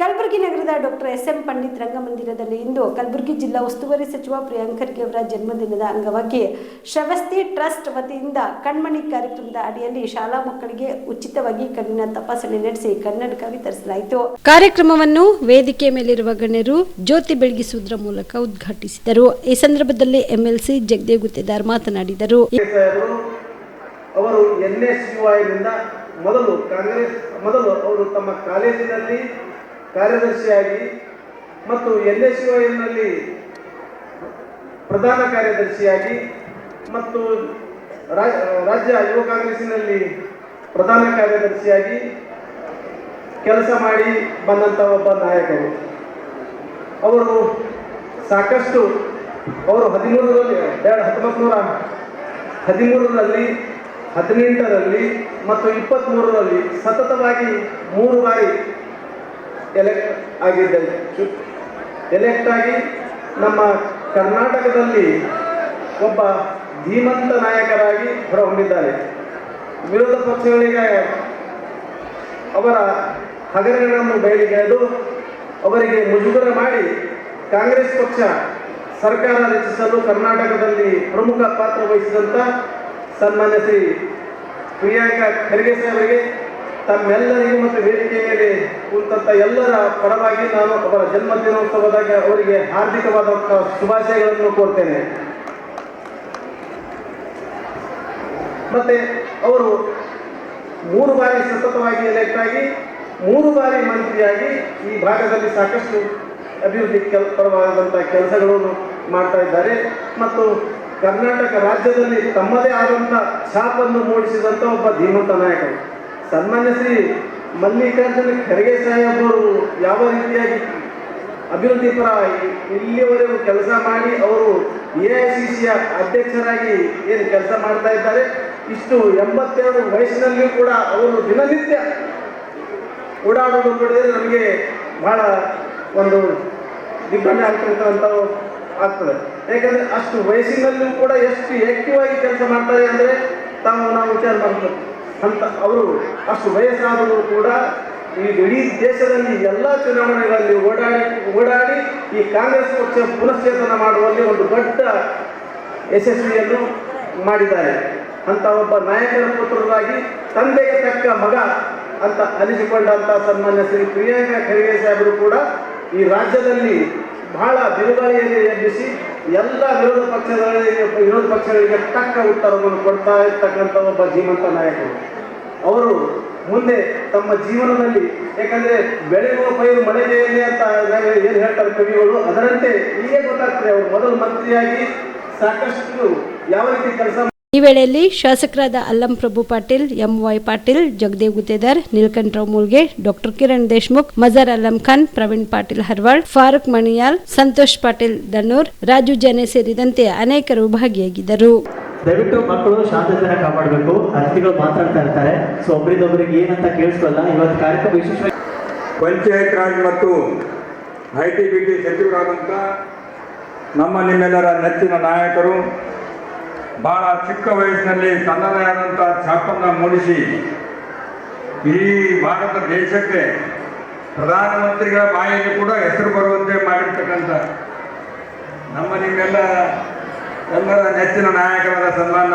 ಕಲಬುರಗಿ ನಗರದ doctor S M Pandit ರಂಗಮಂದಿರದಲ್ಲಿ ಇಂದು ಕಲಬುರಗಿ ಜಿಲ್ಲಾ ಉಸ್ತುವಾರಿ ಸಚಿವ ಪ್ರಿಯಾಂಕ್ ಖರ್ಗೆ ಅವರ ಜನ್ಮದಿನದ ಅಂಗವಾಗಿ ಶ್ರವಸ್ತಿ ಟ್ರಸ್ಟ್ ವತಿಯಿಂದ ಕಣ್ಮಣಿ ಕಾರ್ಯಕ್ರಮದ ಅಡಿಯಲ್ಲಿ ಶಾಲಾ ಮಕ್ಕಳಿಗೆ ಉಚಿತವಾಗಿ ಕಣ್ಣಿನ ತಪಾಸಣೆ ನಡೆಸಿ ಕನ್ನಡಕ ವಿತರಿಸಲಾಯಿತು ಕಾರ್ಯಕ್ರಮವನ್ನು ವೇದಿಕೆ ಮೇಲಿರುವ ಗಣ್ಯರು ಜ್ಯೋತಿ ಬೆಳಗಿಸುವುದರ ಮೂಲಕ ಉದ್ಘಾಟಿಸಿದರು. ಈ ಸಂದರ್ಭದಲ್ಲಿ ಎಂಎಲ್ಸಿ ಜಗದೇವ್ ಗುತ್ತೇದಾರ್ ಮಾತನಾಡಿದರು. ಮೊದಲು ಕಾಂಗ್ರೆಸ್, ಮೊದಲು ಅವರು ತಮ್ಮ ಕಾಲೇಜಿನಲ್ಲಿ ಕಾರ್ಯದರ್ಶಿಯಾಗಿ ಮತ್ತು ಎನ್ ಎಸ್ ಯು ಐನಲ್ಲಿ ಪ್ರಧಾನ ಕಾರ್ಯದರ್ಶಿಯಾಗಿ ಮತ್ತು ರಾಜ್ಯ ಯುವ ಕಾಂಗ್ರೆಸ್ಸಿನಲ್ಲಿ ಪ್ರಧಾನ ಕಾರ್ಯದರ್ಶಿಯಾಗಿ ಕೆಲಸ ಮಾಡಿ ಬಂದಂಥ ಒಬ್ಬ ನಾಯಕರು. ಅವರು ಸಾಕಷ್ಟು, ಅವರು ಹದಿಮೂರರಲ್ಲಿ, ಎರಡು ಹತ್ತೊಂಬತ್ತು ನೂರ ಹದಿಮೂರರಲ್ಲಿ, ಹದಿನೆಂಟರಲ್ಲಿ ಮತ್ತು ಇಪ್ಪತ್ತ್ಮೂರರಲ್ಲಿ ಸತತವಾಗಿ ಮೂರು ಬಾರಿ ಎಲೆಕ್ಟ್ ಆಗಿದ್ದೇನೆ ಎಲೆಕ್ಟ್ ಆಗಿ ನಮ್ಮ ಕರ್ನಾಟಕದಲ್ಲಿ ಒಬ್ಬ ಧೀಮಂತ ನಾಯಕರಾಗಿ ಹೊರಹೊಮ್ಮಿದ್ದಾರೆ. ವಿರೋಧ ಪಕ್ಷಗಳಿಗೆ ಅವರ ಹಗರಣಗಳನ್ನು ಬಯಲಿಗೆಳೆದು ಅವರಿಗೆ ಮುಜುಗರ ಮಾಡಿ ಕಾಂಗ್ರೆಸ್ ಪಕ್ಷ ಸರ್ಕಾರ ರಚಿಸಲು ಕರ್ನಾಟಕದಲ್ಲಿ ಪ್ರಮುಖ ಪಾತ್ರ ವಹಿಸಿದಂಥ ಸನ್ಮಾನ್ಯ ಶ್ರೀ ಪ್ರಿಯಾಂಕಾ ಖರ್ಗೆ ಸಾಹೇಬರಿಗೆ ತಮ್ಮೆಲ್ಲರಿಗೂ ಮತ್ತು ವೇದಿಕೆ ಮೇಲೆ ಎಲ್ಲರ ಪರವಾಗಿ ನಾನು ಅವರ ಜನ್ಮದಿನೋತ್ಸವದಾಗ ಅವರಿಗೆ ಹಾರ್ದಿಕವಾದಂಥ ಶುಭಾಶಯಗಳನ್ನು ಕೋರ್ತೇನೆ. ಮತ್ತೆ ಅವರು ಮೂರು ಬಾರಿ ಸತತವಾಗಿ ಎಲೆಕ್ಟ್ ಆಗಿ ಮೂರು ಬಾರಿ ಮಂತ್ರಿಯಾಗಿ ಈ ಭಾಗದಲ್ಲಿ ಸಾಕಷ್ಟು ಅಭಿವೃದ್ಧಿ ಕೆಲ ಪರವಾದಂಥ ಕೆಲಸಗಳನ್ನು ಮಾಡ್ತಾ ಇದ್ದಾರೆ. ಮತ್ತು ಕರ್ನಾಟಕ ರಾಜ್ಯದಲ್ಲಿ ತಮ್ಮದೇ ಆದಂಥ ಛಾಪನ್ನು ಮೂಡಿಸಿದಂಥ ಒಬ್ಬ ಧೀಮಂತ ನಾಯಕರು. ಸನ್ಮಾನ್ಯ ಶ್ರೀ ಮಲ್ಲಿಕಾರ್ಜುನ ಖರ್ಗೆ ಸಾಹೇಬರು ಯಾವ ರೀತಿಯಾಗಿ ಅಭಿವೃದ್ಧಿ ಪರ ಇಲ್ಲಿಯವರೆಗೂ ಕೆಲಸ ಮಾಡಿ ಅವರು ಎ ಐ ಸಿ ಸಿಯ ಅಧ್ಯಕ್ಷರಾಗಿ ಏನು ಕೆಲಸ ಮಾಡ್ತಾ ಇದ್ದಾರೆ, ಇಷ್ಟು ಎಂಬತ್ತೆರಡು ವಯಸ್ಸಿನಲ್ಲಿಯೂ ಕೂಡ ಅವರು ದಿನನಿತ್ಯ ಓಡಾಡೋದು ನೋಡಿದರೆ ನಮಗೆ ಬಹಳ ಒಂದು ದಿಗ್ಬಂಧೆ ಆಗ್ತಿರ್ತಕ್ಕಂಥ ಆಗ್ತದೆ. ಯಾಕಂದ್ರೆ ಅಷ್ಟು ವಯಸ್ಸಿನಲ್ಲೂ ಕೂಡ ಎಷ್ಟು ಆಕ್ಟಿವ್ ಆಗಿ ಕೆಲಸ ಮಾಡ್ತಾರೆ ಅಂದರೆ ತಾವು ನಾವು ವಿಚಾರ ಮಾಡಬೇಕು ಅಂತ ಅವರು ಅಷ್ಟು ವಯಸ್ಸಾದರೂ ಕೂಡ ಈ ಇಡೀ ದೇಶದಲ್ಲಿ ಎಲ್ಲ ಚುನಾವಣೆಗಳಲ್ಲಿ ಓಡಾಡಿ ಓಡಾಡಿ ಈ ಕಾಂಗ್ರೆಸ್ ಪಕ್ಷ ಪುನಶ್ಚೇತನ ಮಾಡುವಲ್ಲಿ ಒಂದು ದೊಡ್ಡ ಯಶಸ್ವಿಯನ್ನು ಮಾಡಿದ್ದಾರೆ. ಅಂತ ಒಬ್ಬ ನಾಯಕರ ಪುತ್ರರಾಗಿ ತಂದೆಗೆ ತಕ್ಕ ಮಗ ಅಂತ ಅನಿಸಿಕೊಂಡಂತ ಸನ್ಮಾನ್ಯ ಶ್ರೀ ಪ್ರಿಯಾಂಕಾ ಖರ್ಗೆ ಸಾಹೇಬರು ಕೂಡ ಈ ರಾಜ್ಯದಲ್ಲಿ ಬಹಳ ಬಿರುಗಾಳಿಯಲ್ಲಿ ಎಬ್ಬಿಸಿ ಎಲ್ಲ ವಿರೋಧ ಪಕ್ಷಗಳಿಗೆ ವಿರೋಧ ಪಕ್ಷಗಳಿಗೆ ತಕ್ಕ ಉತ್ತರವನ್ನು ಕೊಡ್ತಾ ಇರ್ತಕ್ಕಂಥ ಒಬ್ಬ ಜೀವಂತ ನಾಯಕರು. ಅವರು ಮುಂದೆ ತಮ್ಮ ಜೀವನದಲ್ಲಿ ಯಾಕಂದ್ರೆ ಬೆಳೆಯುವ ಪೈರು ಮಳೆಗೆಯಲ್ಲಿ ಅಂತ ಏನು ಹೇಳ್ತಾರೆ ಕವಿಗಳು, ಅದರಂತೆ ಈಗ ಗೊತ್ತಾಗ್ತದೆ, ಅವರು ಮೊದಲು ಮಂತ್ರಿಯಾಗಿ ಸಾಕಷ್ಟು ಯಾವ ರೀತಿ ಕೆಲಸ ಈ ವೇಳೆಯಲ್ಲಿ ಶಾಸಕರಾದ Allam Prabhu Patil M Y Patil Jagadev Guttedar Neelakanthrao Mulge doctor Kiran Deshmukh Mazhar Allam Khan Praveen Patil Harwal Farooq Maniyal Santosh Patil Dannur Raju ಜನೆ ಸೇರಿದಂತೆ ಅನೇಕರು ಭಾಗಿಯಾಗಿದ್ದರು. ದಯವಿಟ್ಟು ಮಕ್ಕಳು ಶಾಂತತೆನ ಕಾಪಾಡಬೇಕು. ಅತಿಥಿಗಳು ಮಾತಾಡ್ತಾ ಇರ್ತಾರೆ. ಸೊ ಒಬ್ರಿದೊಬ್ರಿಗೆ ಏನಂತ ಕೇಳಿಸ್ಕೊಲ್ಲ ಇವತ್ತು ಕಾರ್ಯಕ್ರಮ ವಿಶೇಷವಾಗಿ ಪಂಚಾಯತ್ ರಾಜ್ ಮತ್ತು ಐ ಟಿ ಬಿ ಟಿ ಸಚಿವರಾದಂಥ ನಮ್ಮ ನಿಮ್ಮೆಲ್ಲರ ನೆಚ್ಚಿನ ನಾಯಕರು ಬಹಳ ಚಿಕ್ಕ ವಯಸ್ಸಿನಲ್ಲಿ ತನ್ನದೇ ಆದಂಥ ಛಾಪನ್ನು ಮೂಡಿಸಿ ಈ ಭಾರತ ದೇಶಕ್ಕೆ ಪ್ರಧಾನಮಂತ್ರಿಗಳ ಬಾಯಲ್ಲಿ ಕೂಡ ಹೆಸರು ಬರುವಂತೆ ಮಾಡಿರ್ತಕ್ಕಂಥ ನಮ್ಮ ನಿಮ್ಮೆಲ್ಲ ಎಲ್ಲರ ನೆಚ್ಚಿನ ನಾಯಕರಾದ ಸನ್ಮಾನ